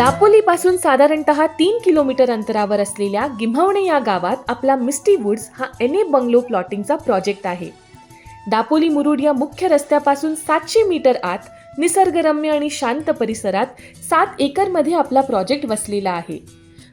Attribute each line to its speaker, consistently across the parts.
Speaker 1: दापोलीपासून साधारणत साधारणतः तीन किलोमीटर अंतरावर असलेल्या गिम्हवणे या गावात आपला मिस्टी वुड्स हा एन ए बंगलो प्लॉटिंगचा प्रोजेक्ट आहे. दापोली मुरुड या मुख्य रस्त्यापासून सातशे मीटर आत निसर्गरम्य आणि शांत परिसरात सात एकरमध्ये आपला प्रोजेक्ट वसलेला आहे.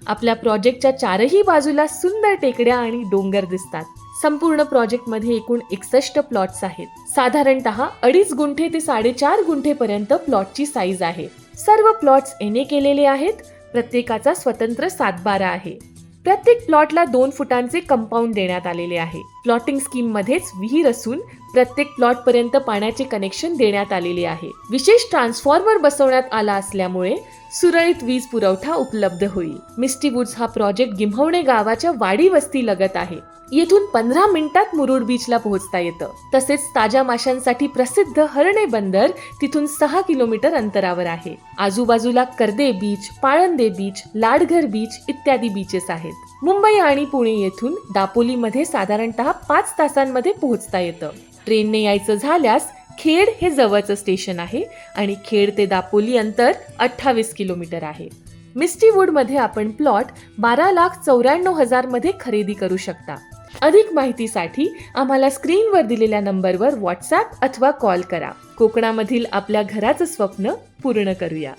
Speaker 1: आपल्या प्रोजेक्टच्या चारही बाजूला सुंदर टेकड्या आणि डोंगर दिसतात. संपूर्ण प्रोजेक्टमध्ये एकूण एकसष्ट प्लॉट्स आहेत. साधारणतः अडीच गुंठे ते साडेचार गुंठेपर्यंत प्लॉटची साईज आहे. सर्व प्लॉट्स एने केलेले आहेत. प्रत्येकाचा स्वतंत्र सातबारा आहे. प्रत्येक प्लॉटला दोन फुटांचे कंपाऊंड देण्यात आलेले आहे. प्लॉटिंग स्कीम मध्येच विहीर असून प्रत्येक प्लॉट पर्यंत पाण्याचे कनेक्शन देण्यात आलेले आहे. विशेष ट्रान्सफॉर्मर बसवण्यात आला असल्यामुळे सुरळीत वीज पुरवठा उपलब्ध होईल. मिस्टी वुड्स हा प्रोजेक्ट गिम्हवणे गावाच्या वाडी वस्ती लगत आहे. येथून पंधरा मिनिटात मुरुड बीचला पोहोचता येतं. तसेच ताज्या माशांसाठी प्रसिद्ध हरणे बंदर तिथून सहा किलोमीटर अंतरावर आहे. आजूबाजूला Karde beach Palande beach Ladghar beach इत्यादी बीचेस आहेत. मुंबई आणि पुणे येथून दापोलीमध्ये साधारणतः पाच तासांमध्ये पोहोचता येतं. ट्रेनने यायचं झाल्यास खेड हे जवळचं स्टेशन आहे आणि खेड ते दापोली अंतर अठ्ठावीस किलोमीटर आहे. मिस्टी वूडमध्ये आपण प्लॉट बारा लाख चौऱ्याण्णव हजारमध्ये खरेदी करू शकता. अधिक माहितीसाठी आम्हाला स्क्रीनवर दिलेल्या नंबरवर व्हॉट्सॲप अथवा कॉल करा. कोकणामधील आपल्या घराचं स्वप्न पूर्ण करूया.